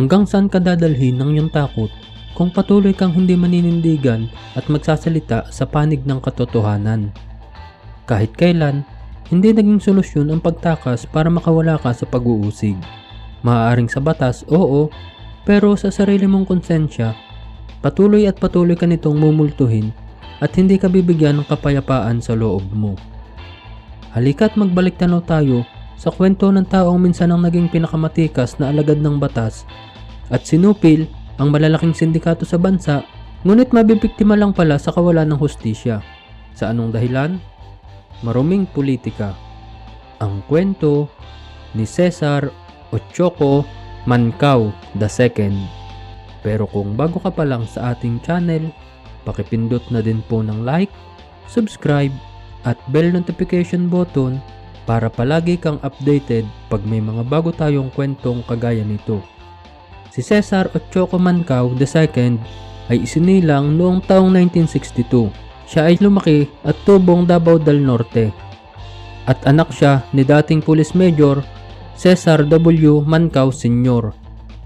Hanggang saan ka dadalhin ng iyong takot kung patuloy kang hindi maninindigan at magsasalita sa panig ng katotohanan. Kahit kailan, hindi naging solusyon ang pagtakas para makawala ka sa pag-uusig. Maaaring sa batas, oo, pero sa sarili mong konsensya, patuloy at patuloy ka nitong mumultuhin at hindi ka bibigyan ng kapayapaan sa loob mo. Halika't magbalik tanaw tayo sa kwento ng taong minsan ang naging pinakamatikas na alagad ng batas at sinupil ang malalaking sindikato sa bansa ngunit mabibiktima lang pala sa kawalan ng hustisya. Sa anong dahilan? Maruming politika. Ang kwento ni Cesar Ochoco Mancao II. Pero kung bago ka pa lang sa ating channel, pakipindot na din po ng like, subscribe, at bell notification button para palagi kang updated pag may mga bago tayong kwentong kagaya nito. Si Cesar Ochoco Mancao II ay isinilang noong taong 1962. Siya ay lumaki at tubong Davao del Norte. At anak siya ni dating Police Major Cesar W. Mancao Sr.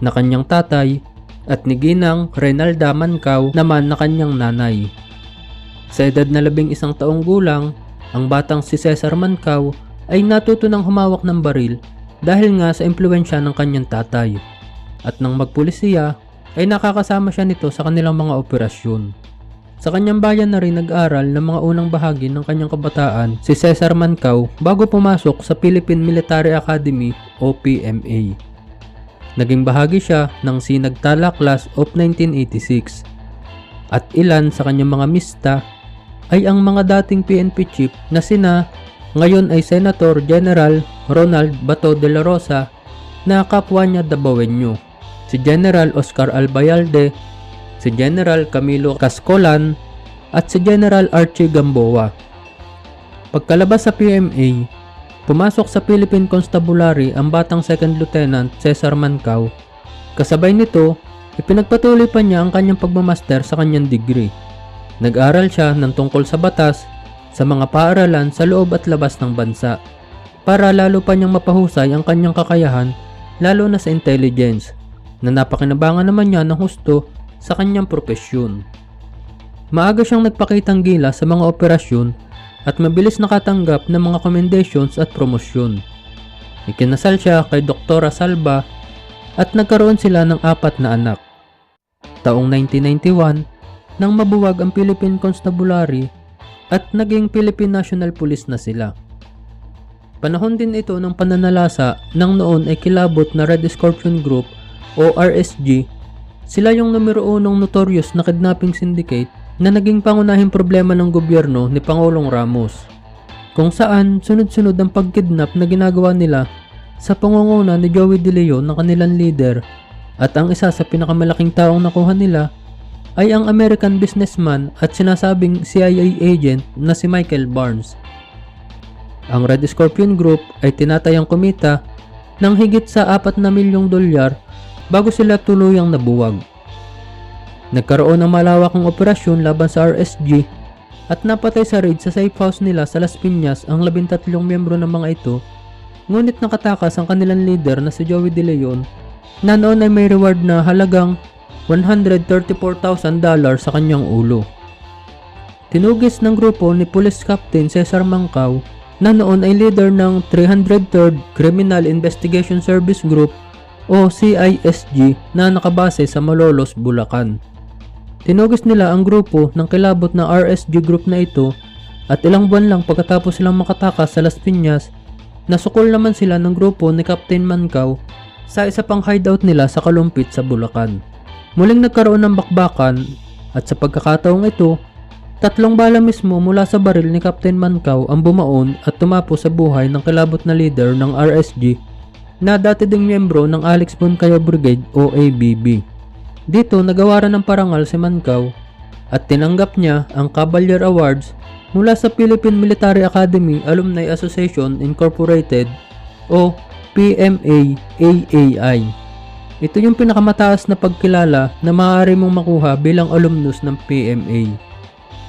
na kanyang tatay at ni Ginang Renalda Mancao naman na kanyang nanay. Sa edad na labing isang taong gulang, ang batang si Cesar Mancao ay natuto ng humawak ng baril dahil nga sa impluensya ng kanyang tatay. At nang magpulisiya, ay nakakasama siya nito sa kanilang mga operasyon. Sa kanyang bayan na rin nag-aral ng mga unang bahagi ng kanyang kabataan si Cesar Mancao bago pumasok sa Philippine Military Academy o PMA. Naging bahagi siya ng Sinagtala Class of 1986 at ilan sa kanyang mga mista ay ang mga dating PNP chief na sina ngayon ay Senator General Ronald Bato de la Rosa na kapwa niya Dabawenyo, si General Oscar Albayalde, si General Camilo Cascolan at si General Archie Gamboa. Pagkalabas sa PMA, pumasok sa Philippine Constabulary ang batang Second Lieutenant Cesar Mancao. Kasabay nito, ipinagpatuloy pa niya ang kanyang pagmamaster sa kanyang degree. Nag-aral siya ng tungkol sa batas sa mga paaralan sa loob at labas ng bansa para lalo pa niyang mapahusay ang kanyang kakayahan lalo na sa intelligence na napakinabangan naman niya ng husto sa kanyang propesyon. Maaga siyang nagpakitang gila sa mga operasyon at mabilis nakatanggap ng mga commendations at promosyon. Ikinasal siya kay Dr. Salva at nagkaroon sila ng apat na anak. Taong 1991, nang mabuwag ang Philippine Constabulary at naging Philippine National Police na sila. Panahon din ito ng pananalasa ng noon ay kilabot na Red Scorpion Group o RSG. Sila yung numero unong notorious na kidnapping syndicate na naging pangunahing problema ng gobyerno ni Pangulong Ramos. Kung saan sunod-sunod ang pagkidnap na ginagawa nila sa pangunguna ni Joey De Leon na kanilang leader at ang isa sa pinakamalaking taong nakuha nila ay ang American businessman at sinasabing CIA agent na si Michael Barnes. Ang Red Scorpion Group ay tinatayang kumita ng higit sa 4 na milyong dolyar bago sila tuluyang nabuwag. Nagkaroon ng malawakang operasyon laban sa RSG at napatay sa raid sa safe house nila sa Las Piñas ang 13 miyembro ng mga ito ngunit nakatakas ang kanilang leader na si Joey De Leon na noon ay may reward na halagang $134,000 sa kanyang ulo. Tinugis ng grupo ni Police Captain Cesar Mancao na noon ay leader ng 303rd Criminal Investigation Service Group o CISG na nakabase sa Malolos, Bulacan. Tinugis nila ang grupo ng kilabot na RSG group na ito at ilang buwan lang pagkatapos silang makatakas sa Las Piñas, nasukol naman sila ng grupo ni Captain Mancao sa isa pang hideout nila sa Kalumpit sa Bulacan. Muling nagkaroon ng bakbakan at sa pagkakataong ito, tatlong bala mismo mula sa baril ni Captain Mancao ang bumaon at tumapo sa buhay ng kilabot na leader ng RSG na dati ding miyembro ng Alex Boncayo Brigade o ABB. Dito nagawaran ng parangal si Mancao at tinanggap niya ang Cavalier Awards mula sa Philippine Military Academy Alumni Association Incorporated o PMA-AAI. Ito yung pinakamataas na pagkilala na maaari mong makuha bilang alumnus ng PMA.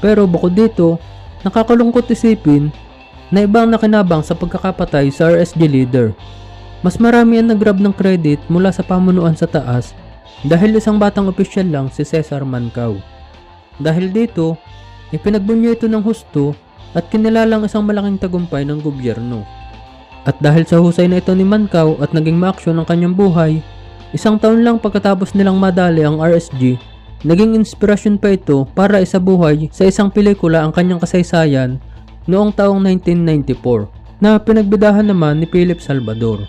Pero bukod dito, nakakalungkot isipin na ibang nakinabang sa pagkakapatay sa RSG leader. Mas marami ang nagrab ng credit mula sa pamunuan sa taas dahil isang batang opisyal lang si Cesar Mancao. Dahil dito, ipinagbunyo ito ng husto at kinilalang isang malaking tagumpay ng gobyerno. At dahil sa husay na ito ni Mancao at naging maaksyon ang kanyang buhay, isang taon lang pagkatapos nilang madali ang RSG, naging inspirasyon pa ito para isabuhay sa isang pelikula ang kanyang kasaysayan noong taong 1994 na pinagbidahan naman ni Philip Salvador.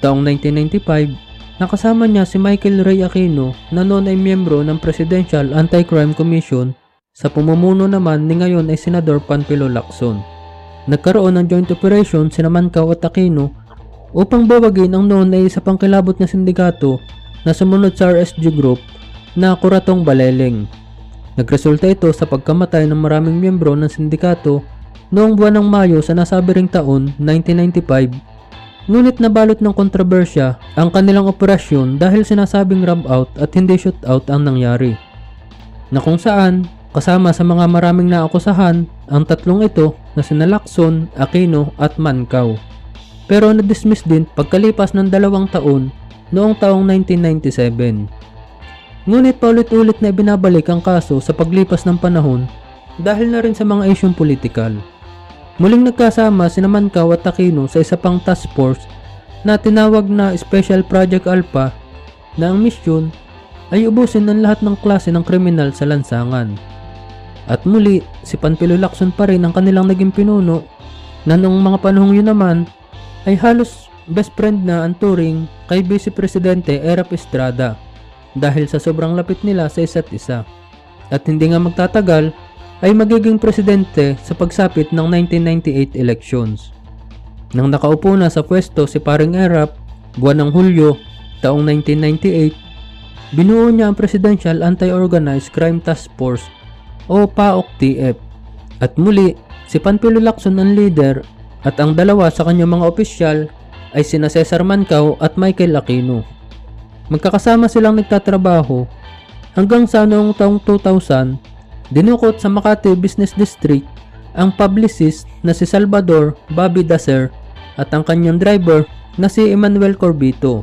Taong 1995, nakasama niya si Michael Ray Aquino na noon ay miyembro ng Presidential Anti-Crime Commission sa pumumuno naman ni ngayon ay Senador Panfilo Lacson. Nagkaroon ng joint operation si Mancao at Aquino upang bawagin ang noon ay isa pang kilabot na sindikato na sumunod sa RSG Group na Kuratong Baleleng. Nagresulta ito sa pagkamatay ng maraming miyembro ng sindikato noong buwan ng Mayo sa nasabi ring taon 1995 Ngunit nabalot ng kontrobersya ang kanilang operasyon dahil sinasabing rub out at hindi shoot out ang nangyari. Na kung saan, kasama sa mga maraming naakusahan, ang tatlong ito na sina Lacson, Aquino at Mancao. Pero na-dismiss din pagkalipas ng dalawang taon noong taong 1997. Ngunit paulit-ulit na ibinabalik ang kaso sa paglipas ng panahon dahil na rin sa mga isyong politikal. Muling nagkasama si Mancao at Aquino sa isa pang task force na tinawag na Special Project Alpha na ang misyon ay ubusin ng lahat ng klase ng kriminal sa lansangan. At muli, si Panpilo Lacson pa rin ang kanilang naging pinuno na noong mga panahong yun naman ay halos best friend na ang turing kay Vice Presidente Erap Estrada dahil sa sobrang lapit nila sa isa't isa. At hindi nga magtatagal ay magiging presidente sa pagsapit ng 1998 elections. Nang nakaupo na sa pwesto si paring Erap, buwan ng Hulyo, taong 1998, binuo niya ang Presidential Anti-Organized Crime Task Force o PAOK-TF. At muli, si Panpilo Lacson ang leader at ang dalawa sa kanyang mga opisyal ay sina Cesar Mancao at Michael Aquino. Magkakasama silang nagtatrabaho hanggang sa noong taong 2000 Dinukot sa Makati Business District ang publicist na si Salvador Bobby Daser at ang kanyang driver na si Emmanuel Corbito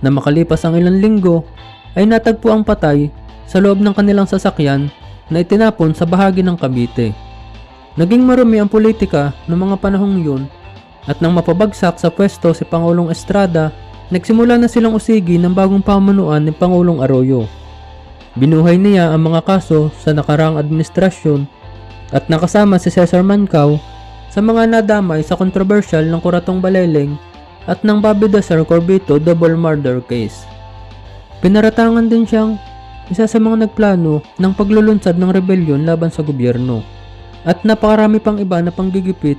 na makalipas ang ilang linggo ay natagpo ang patay sa loob ng kanilang sasakyan na itinapon sa bahagi ng Cavite. Naging marumi ang politika ng mga panahong yun at nang mapabagsak sa pwesto si Pangulong Estrada, nagsimula na silang usigi ng bagong pamunuan ni Pangulong Arroyo. Binuhay niya ang mga kaso sa nakarang administrasyon at nakasama si Cesar Mancao sa mga nadamay sa kontrobersyal ng Kuratong Baleleng at ng Bobby Dasar Corbito double murder case. Pinaratangan din siyang isa sa mga nagplano ng paglulunsad ng rebelyon laban sa gobyerno at napakarami pang iba na panggigipit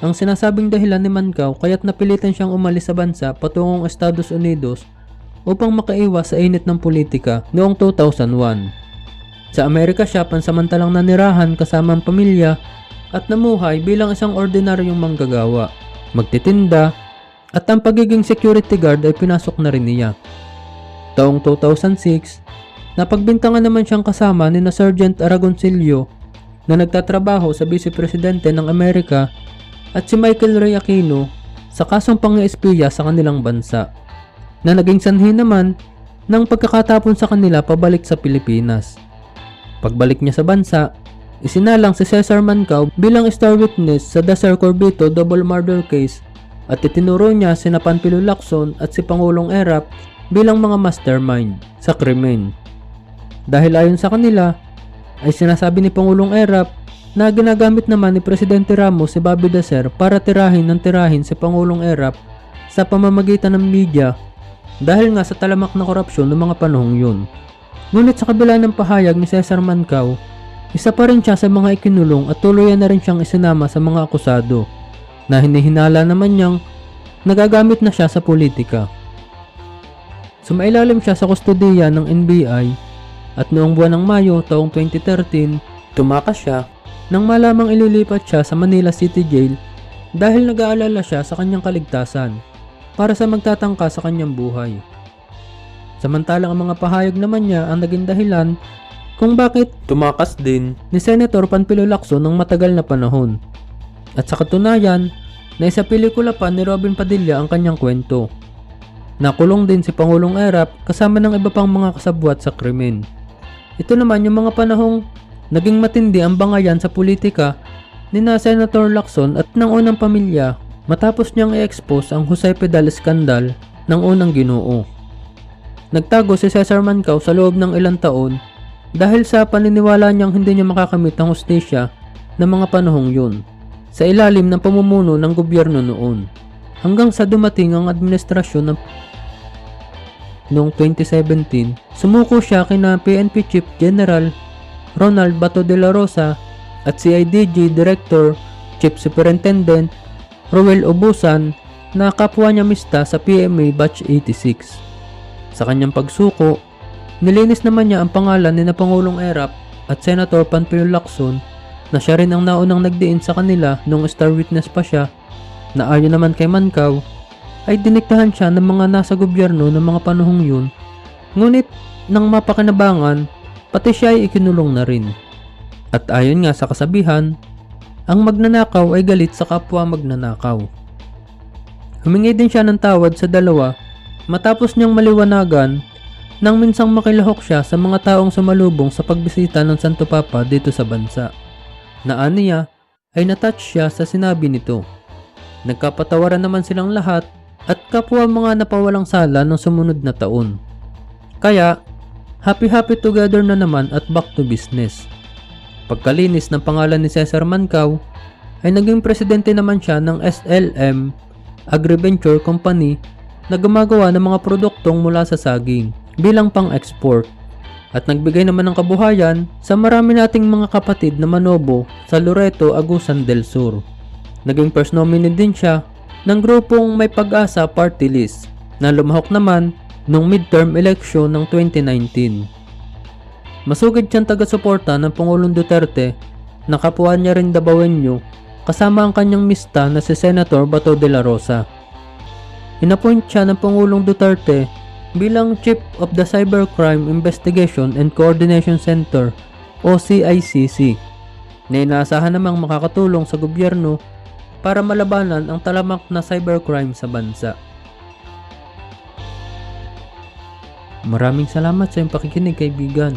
ang sinasabing dahilan ni Mancao kaya't napilitan siyang umalis sa bansa patungong Estados Unidos upang makaiwas sa init ng politika noong 2001. Sa Amerika siya pansamantalang nanirahan kasama ang pamilya at namuhay bilang isang ordinaryong manggagawa, magtitinda, at ang pagiging security guard ay pinasok na rin niya. Taong 2006, napagbintangan naman siyang kasama ni na Sergeant Aragoncillo na nagtatrabaho sa Vice Presidente ng Amerika at si Michael Ray Aquino sa kasong pang-espiya sa kanilang bansa na naging sanhi naman ng pagkakatapon sa kanila pabalik sa Pilipinas. Pagbalik niya sa bansa, isinalang si Cesar Mancao bilang star witness sa Dasar Corbito double murder case at itinuro niya si Panpilo Lacson at si Pangulong Erap bilang mga mastermind sa krimen. Dahil ayon sa kanila, ay sinasabi ni Pangulong Erap na ginagamit naman ni Presidente Ramos si Bobby Daser para tirahin ng tirahin si Pangulong Erap sa pamamagitan ng media dahil nga sa talamak na korupsyon ng mga panahong yun. Ngunit sa kabila ng pahayag ni Cesar Mancao, isa pa rin siya sa mga ikinulong at tuluyan na rin siyang isinama sa mga akusado na hinihinala naman niyang nagagamit na siya sa politika. Sumailalim siya sa kustodiya ng NBI at noong buwan ng Mayo taong 2013, tumakas siya nang malamang ililipat siya sa Manila City Jail dahil nag-aalala siya sa kanyang kaligtasan para sa magtatangka sa kanyang buhay. Samantalang ang mga pahayag naman niya ang naging dahilan kung bakit tumakas din ni Senator Panpilo Lacson ng matagal na panahon. At sa katunayan, na isa pelikula pa ni Robin Padilla ang kanyang kwento. Nakulong din si Pangulong Erap kasama ng iba pang mga kasabwat sa krimen. Ito naman yung mga panahong naging matindi ang bangayan sa politika ni na Senator Lacson at ng unang pamilya matapos niyang i-expose ang Jose Pedal skandal ng unang ginoo. Nagtago si Cesar Mancao sa loob ng ilang taon dahil sa paniniwala niyang hindi niya makakamit ang hustisya ng mga panahong yun sa ilalim ng pamumuno ng gobyerno noon hanggang sa dumating ang administrasyon ng noong 2017 sumuko siya kina PNP Chief General Ronald Bato de la Rosa at CIDG Director Chief Superintendent Roel Obusan na kapwa niya mista sa PMA Batch 86. Sa kanyang pagsuko, nilinis naman niya ang pangalan ni na Pangulong Erap at Senator Panfilo Lacson na siya rin ang naunang nagdiin sa kanila nung star witness pa siya na ayon naman kay Mankaw ay diniktahan siya ng mga nasa gobyerno ng mga panahong yun ngunit nang mapakinabangan pati siya ay ikinulong na rin. At ayon nga sa kasabihan, ang magnanakaw ay galit sa kapwa magnanakaw. Humingi din siya ng tawad sa dalawa matapos niyang maliwanagan nang minsang makilahok siya sa mga taong sumalubong sa pagbisita ng Santo Papa dito sa bansa. Naan niya ay natouch siya sa sinabi nito. Nagkapatawaran naman silang lahat at kapwa mga napawalang sala ng sumunod na taon. Kaya, happy-happy together na naman at back to business. Pagkalinis ng pangalan ni Cesar Mancao, ay naging presidente naman siya ng SLM Agriventure Company na gumagawa ng mga produktong mula sa saging bilang pang-export at nagbigay naman ng kabuhayan sa marami nating mga kapatid na manobo sa Loreto, Agusan del Sur. Naging first nominee din siya ng grupong May Pag-asa Party List na lumahok naman nung midterm election ng 2019. Masugid siyang taga-suporta ng Pangulong Duterte na kapwa niya rin Dabawenyo kasama ang kanyang mista na si Senator Bato de la Rosa. Inappoint siya ng Pangulong Duterte bilang Chief of the Cybercrime Investigation and Coordination Center o CICC na inaasahan namang makakatulong sa gobyerno para malabanan ang talamak na cybercrime sa bansa. Maraming salamat sa iyong pakikinig kaibigan.